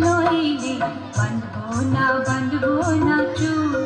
बन्तु न बन्धो न चू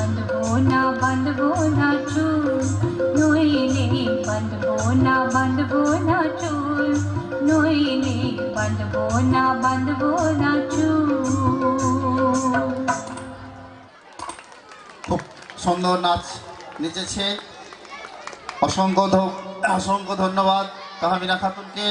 বাঁধবো না বাঁধবো না চুল নইলে বাঁধবো না বাঁধবো না চুল নইলে বাঁধবো খুব সুন্দর নাচ নেচেছে। অসংখ্য অসংখ্য ধন্যবাদ তাহমিনা খাতুনকে।